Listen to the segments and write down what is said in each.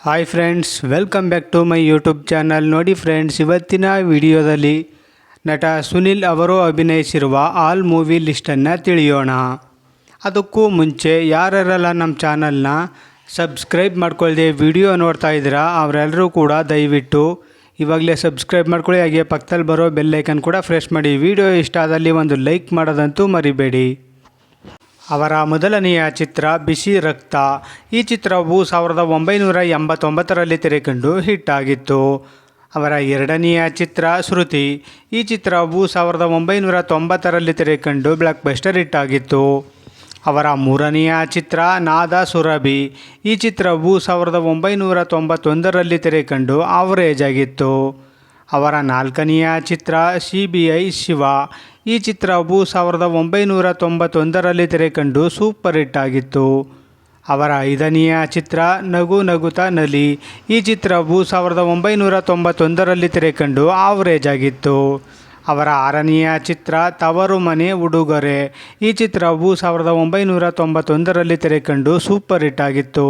Hi friends welcome back to my YouTube channel ನೋಡಿ friends ಇವತ್ತಿನ ವಿಡಿಯೋದಲ್ಲಿ ನಟ ಸುನಿಲ್ ಅವರು ಅಭಿನಯಿಸಿರುವ ಆಲ್ ಮೂವಿ ಲಿಸ್ಟನ್ನು ತಿಳಿಯೋಣ. ಅದಕ್ಕೂ ಮುಂಚೆ ಯಾರ್ಯಾರಲ್ಲ ನಮ್ಮ ಚಾನಲ್ನ ಸಬ್ಸ್ಕ್ರೈಬ್ ಮಾಡ್ಕೊಳ್ಳದೆ ವಿಡಿಯೋ ನೋಡ್ತಾ ಇದ್ದೀರಾ ಅವರೆಲ್ಲರೂ ಕೂಡ ದಯವಿಟ್ಟು ಇವಾಗಲೇ ಸಬ್ಸ್ಕ್ರೈಬ್ ಮಾಡ್ಕೊಳ್ಳಿ, ಹಾಗೆ ಪಕ್ಕದಲ್ಲಿ ಬರೋ ಬೆಲ್ಲೈಕನ್ ಕೂಡ ಫ್ರೆಶ್ ಮಾಡಿ. ವಿಡಿಯೋ ಇಷ್ಟ ಆದಲ್ಲಿ ಒಂದು ಲೈಕ್ ಮಾಡೋದಂತೂ ಮರಿಬೇಡಿ. ಅವರ ಮೊದಲನೆಯ ಚಿತ್ರ ಬಿಸಿ ರಕ್ತ. ಈ ಚಿತ್ರವು ಸಾವಿರದ ಒಂಬೈನೂರ ಎಂಬತ್ತೊಂಬತ್ತರಲ್ಲಿ ತೆರೆಕಂಡು ಹಿಟ್ಟಾಗಿತ್ತು ಅವರ ಎರಡನೆಯ ಚಿತ್ರ ಶ್ರುತಿ. ಈ ಚಿತ್ರವು ಸಾವಿರದ ಒಂಬೈನೂರ ತೊಂಬತ್ತರಲ್ಲಿ ತೆರೆಕಂಡು ಬ್ಲಾಕ್ ಬಸ್ಟರ್ ಹಿಟ್ಟಾಗಿತ್ತು ಅವರ ಮೂರನೆಯ ಚಿತ್ರ ನಾದ ಸುರಭಿ. ಈ ಚಿತ್ರವು ಸಾವಿರದ ಒಂಬೈನೂರ ತೊಂಬತ್ತೊಂದರಲ್ಲಿ ತೆರೆಕಂಡು ಆವರೇಜ್ ಆಗಿತ್ತು. ಅವರ ನಾಲ್ಕನೆಯ ಚಿತ್ರ ಸಿ ಬಿ ಐ ಶಿವ. ಈ ಚಿತ್ರವು ಸಾವಿರದ ಒಂಬೈನೂರ ತೊಂಬತ್ತೊಂದರಲ್ಲಿ ತೆರೆಕಂಡು ಸೂಪರ್ ಹಿಟ್ ಆಗಿತ್ತು. ಅವರ ಐದನೆಯ ಚಿತ್ರ ನಗು ನಗುತ ನಲಿ. ಈ ಚಿತ್ರವು ಸಾವಿರದ ಒಂಬೈನೂರ ತೊಂಬತ್ತೊಂದರಲ್ಲಿ ತೆರೆಕಂಡು ಆವರೇಜ್ ಆಗಿತ್ತು. ಅವರ ಆರನೆಯ ಚಿತ್ರ ತವರು ಮನೆ ಉಡುಗೊರೆ. ಈ ಚಿತ್ರವು ಸಾವಿರದ ಒಂಬೈನೂರ ತೊಂಬತ್ತೊಂದರಲ್ಲಿ ತೆರೆಕಂಡು ಸೂಪರ್ ಹಿಟ್ ಆಗಿತ್ತು.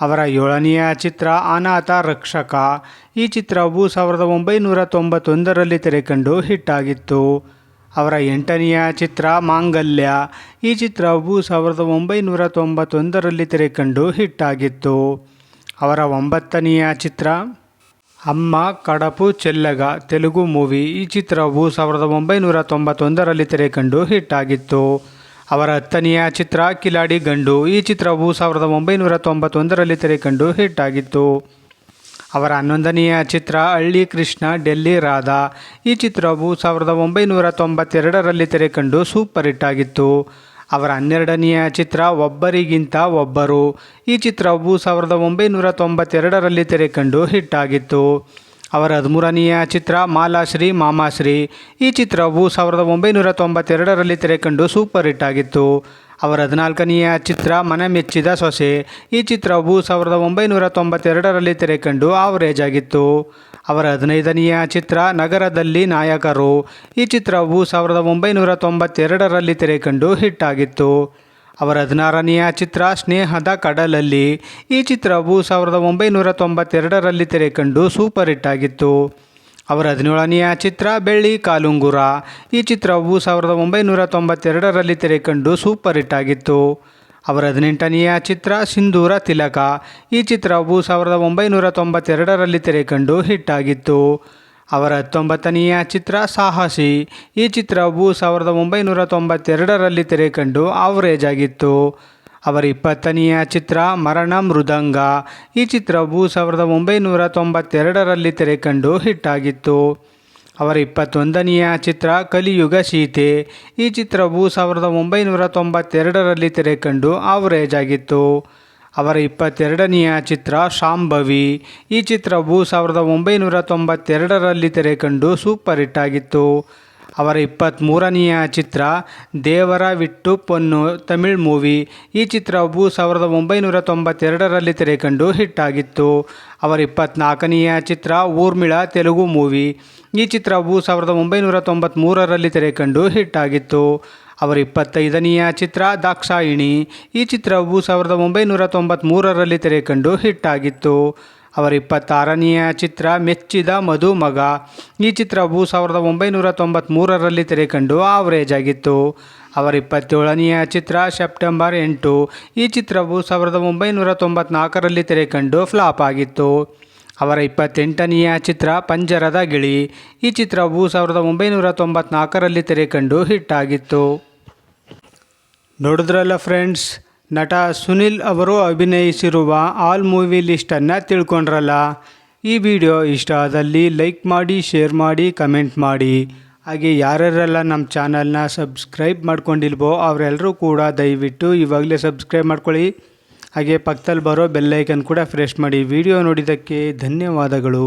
ಅವರ ಏಳನೆಯ ಚಿತ್ರ ಅನಾಥ ರಕ್ಷಕ. ಈ ಚಿತ್ರವು ಸಾವಿರದ ಒಂಬೈನೂರ ತೊಂಬತ್ತೊಂದರಲ್ಲಿ ತೆರೆಕಂಡು ಹಿಟ್ ಆಗಿತ್ತು. ಅವರ ಎಂಟನೆಯ ಚಿತ್ರ ಮಾಂಗಲ್ಯ. ಈ ಚಿತ್ರವು ಸಾವಿರದ ಒಂಬೈನೂರ ತೊಂಬತ್ತೊಂದರಲ್ಲಿ ತೆರೆಕಂಡು ಹಿಟ್ ಆಗಿತ್ತು ಅವರ ಒಂಬತ್ತನೆಯ ಚಿತ್ರ ಅಮ್ಮ, ಕಡಪು, ಚೆಲ್ಲಗ, ತೆಲುಗು ಮೂವಿ. ಈ ಚಿತ್ರವು ಸಾವಿರದ ಒಂಬೈನೂರ ತೊಂಬತ್ತೊಂದರಲ್ಲಿ ತೆರೆಕಂಡು ಹಿಟ್ ಆಗಿತ್ತು ಅವರ ಹತ್ತನೆಯ ಚಿತ್ರ ಕಿಲಾಡಿ ಗಂಡು. ಈ ಚಿತ್ರವು ಸಾವಿರದ ಒಂಬೈನೂರ ತೊಂಬತ್ತೊಂದರಲ್ಲಿ ತೆರೆಕಂಡು ಹಿಟ್ ಆಗಿತ್ತು ಅವರ ಹನ್ನೊಂದನೆಯ ಚಿತ್ರ ಹಳ್ಳಿ ಕೃಷ್ಣ, ಡೆಲ್ಲಿ ರಾಧಾ. ಈ ಚಿತ್ರವು ಸಾವಿರದ ಒಂಬೈನೂರ ತೊಂಬತ್ತೆರಡರಲ್ಲಿ ತೆರೆಕಂಡು ಸೂಪರ್ ಹಿಟ್ ಆಗಿತ್ತು. ಅವರ ಹನ್ನೆರಡನೆಯ ಚಿತ್ರ ಒಬ್ಬರಿಗಿಂತ ಒಬ್ಬರು. ಈ ಚಿತ್ರವು ಸಾವಿರದ ಒಂಬೈನೂರ ತೊಂಬತ್ತೆರಡರಲ್ಲಿ ತೆರೆಕಂಡು ಹಿಟ್ ಆಗಿತ್ತು. ಅವರ ಹದಿಮೂರನೆಯ ಚಿತ್ರ ಮಾಲಾಶ್ರೀ, ಮಾಮಾಶ್ರೀ. ಈ ಚಿತ್ರವು ಸಾವಿರದ ಒಂಬೈನೂರ ತೊಂಬತ್ತೆರಡರಲ್ಲಿ ತೆರೆಕಂಡು ಸೂಪರ್ ಹಿಟ್ ಆಗಿತ್ತು. ಅವರ ಹದಿನಾಲ್ಕನೆಯ ಚಿತ್ರ ಮನ ಮೆಚ್ಚಿದ ಸೊಸೆ. ಈ ಚಿತ್ರವು ಸಾವಿರದ ಒಂಬೈನೂರ ತೊಂಬತ್ತೆರಡರಲ್ಲಿ ತೆರೆಕಂಡು ಆವರೇಜ್ ಆಗಿತ್ತು. ಅವರ ಹದಿನೈದನೆಯ ಚಿತ್ರ ನಗರದಲ್ಲಿ ನಾಯಕರು. ಈ ಚಿತ್ರವು ಸಾವಿರದ ಒಂಬೈನೂರ ತೊಂಬತ್ತೆರಡರಲ್ಲಿ ತೆರೆಕಂಡು ಹಿಟ್ ಆಗಿತ್ತು. ಅವರ ಹದಿನಾರನೆಯ ಚಿತ್ರ ಸ್ನೇಹದ ಕಡಲಲ್ಲಿ. ಈ ಚಿತ್ರವು ಸಾವಿರದ ಒಂಬೈನೂರ ತೊಂಬತ್ತೆರಡರಲ್ಲಿ ತೆರೆಕಂಡು ಸೂಪರ್ ಹಿಟ್ ಆಗಿತ್ತು. ಅವರ ಹದಿನೇಳನೆಯ ಚಿತ್ರ ಬೆಳ್ಳಿ ಕಾಲುಂಗುರ. ಈ ಚಿತ್ರವು ಸಾವಿರದ ಒಂಬೈನೂರ ತೊಂಬತ್ತೆರಡರಲ್ಲಿ ತೆರೆಕಂಡು ಸೂಪರ್ ಹಿಟ್ ಆಗಿತ್ತು. ಅವರ ಹದಿನೆಂಟನೆಯ ಚಿತ್ರ ಸಿಂಧೂರ ತಿಲಕ. ಈ ಚಿತ್ರವು ಸಾವಿರದ ಒಂಬೈನೂರ ತೊಂಬತ್ತೆರಡರಲ್ಲಿ ತೆರೆಕಂಡು ಹಿಟ್ ಆಗಿತ್ತು. ಅವರ ಹತ್ತೊಂಬತ್ತನೆಯ ಚಿತ್ರ ಸಾಹಸಿ. ಈ ಚಿತ್ರವು ಸಾವಿರದ ಒಂಬೈನೂರ ತೊಂಬತ್ತೆರಡರಲ್ಲಿ ತೆರೆಕಂಡು ಆವರೇಜ್ ಆಗಿತ್ತು ಅವರ ಇಪ್ಪತ್ತನೆಯ ಚಿತ್ರ ಮರಣ ಮೃದಂಗ. ಈ ಚಿತ್ರವು ಸಾವಿರದ ಒಂಬೈನೂರ ತೊಂಬತ್ತೆರಡರಲ್ಲಿ ತೆರೆಕಂಡು ಹಿಟ್ ಆಗಿತ್ತು ಅವರ ಇಪ್ಪತ್ತೊಂದನೆಯ ಚಿತ್ರ ಕಲಿಯುಗ ಸೀತೆ. ಈ ಚಿತ್ರವು ಸಾವಿರದ ಒಂಬೈನೂರ ತೊಂಬತ್ತೆರಡರಲ್ಲಿ ತೆರೆಕಂಡು ಆವರೇಜ್ ಆಗಿತ್ತು ಅವರ ಇಪ್ಪತ್ತೆರಡನೆಯ ಚಿತ್ರ ಶಾಂಭವಿ. ಈ ಚಿತ್ರವು ಸಾವಿರದ ಒಂಬೈನೂರ ತೊಂಬತ್ತೆರಡರಲ್ಲಿ ತೆರೆಕಂಡು ಸೂಪರ್ ಹಿಟ್ ಆಗಿತ್ತು. ಅವರ ಇಪ್ಪತ್ತ್ಮೂರನೆಯ ಚಿತ್ರ ದೇವರ ವಿಟ್ಟು ಪೊನ್ನು ತಮಿಳ್ ಮೂವಿ. ಈ ಚಿತ್ರವು ಸಾವಿರದ ಒಂಬೈನೂರ ತೊಂಬತ್ತೆರಡರಲ್ಲಿ ತೆರೆಕಂಡು ಹಿಟ್ ಆಗಿತ್ತು. ಅವರ ಇಪ್ಪತ್ತ್ನಾಲ್ಕನೆಯ ಚಿತ್ರ ಊರ್ಮಿಳ ತೆಲುಗು ಮೂವಿ. ಈ ಚಿತ್ರವು ಸಾವಿರದ ಒಂಬೈನೂರ ತೊಂಬತ್ತ್ಮೂರರಲ್ಲಿ ತೆರೆಕಂಡು ಹಿಟ್ ಆಗಿತ್ತು. ಅವರ ಇಪ್ಪತ್ತೈದನೆಯ ಚಿತ್ರ ದಾಕ್ಷಾಯಿಣಿ. ಈ ಚಿತ್ರವು ಸಾವಿರದ ಒಂಬೈನೂರ ತೊಂಬತ್ತ್ಮೂರರಲ್ಲಿ ತೆರೆಕಂಡು ಹಿಟ್ ಆಗಿತ್ತು ಅವರ ಇಪ್ಪತ್ತಾರನೆಯ ಚಿತ್ರ ಮೆಚ್ಚಿದ ಮಧುಮಗ ಈ ಚಿತ್ರವು ಸಾವಿರದ ಒಂಬೈನೂರ ತೊಂಬತ್ತ್ಮೂರರಲ್ಲಿ ತೆರೆಕಂಡು ಆವರೇಜ್ ಆಗಿತ್ತು. ಅವರ ಇಪ್ಪತ್ತೇಳನೆಯ ಚಿತ್ರ ಸೆಪ್ಟೆಂಬರ್ ಎಂಟು. ಈ ಚಿತ್ರವು ಸಾವಿರದ ಒಂಬೈನೂರ ತೊಂಬತ್ನಾಲ್ಕರಲ್ಲಿ ತೆರೆಕಂಡು ಫ್ಲಾಪ್ ಆಗಿತ್ತು. ಅವರ ಇಪ್ಪತ್ತೆಂಟನೆಯ ಚಿತ್ರ ಪಂಜರದ ಗಿಳಿ. ಈ ಚಿತ್ರವು ಸಾವಿರದ ಒಂಬೈನೂರ ತೊಂಬತ್ನಾಲ್ಕರಲ್ಲಿ ತೆರೆಕಂಡು ಹಿಟ್ ಆಗಿತ್ತು ನೋಡಿದ್ರಲ್ಲ ಫ್ರೆಂಡ್ಸ್ ನಟ ಸುನಿಲ್ ಅವರು ಅಭಿನಯಿಸಿರುವ ಆಲ್ ಮೂವಿ ಲಿಸ್ಟನ್ನು ತಿಳ್ಕೊಂಡ್ರಲ್ಲ? ಈ ವಿಡಿಯೋ ಇಷ್ಟ ಆದಲ್ಲಿ ಲೈಕ್ ಮಾಡಿ ಶೇರ್ ಮಾಡಿ ಕಮೆಂಟ್ ಮಾಡಿ. ಹಾಗೆ ಯಾರ್ಯಾರೆಲ್ಲ ನಮ್ಮ ಚಾನಲ್ನ ಸಬ್ಸ್ಕ್ರೈಬ್ ಮಾಡ್ಕೊಂಡಿಲ್ವೋ ಅವರೆಲ್ಲರೂ ಕೂಡ ದಯವಿಟ್ಟು ಇವಾಗಲೇ ಸಬ್ಸ್ಕ್ರೈಬ್ ಮಾಡ್ಕೊಳ್ಳಿ. ಹಾಗೆ ಪಕ್ಕದಲ್ಲಿ ಬರೋ ಬೆಲ್ಲೈಕನ್ ಕೂಡ ಫ್ರೆಶ್ ಮಾಡಿ ವಿಡಿಯೋ ನೋಡಿದ್ದಕ್ಕೆ ಧನ್ಯವಾದಗಳು.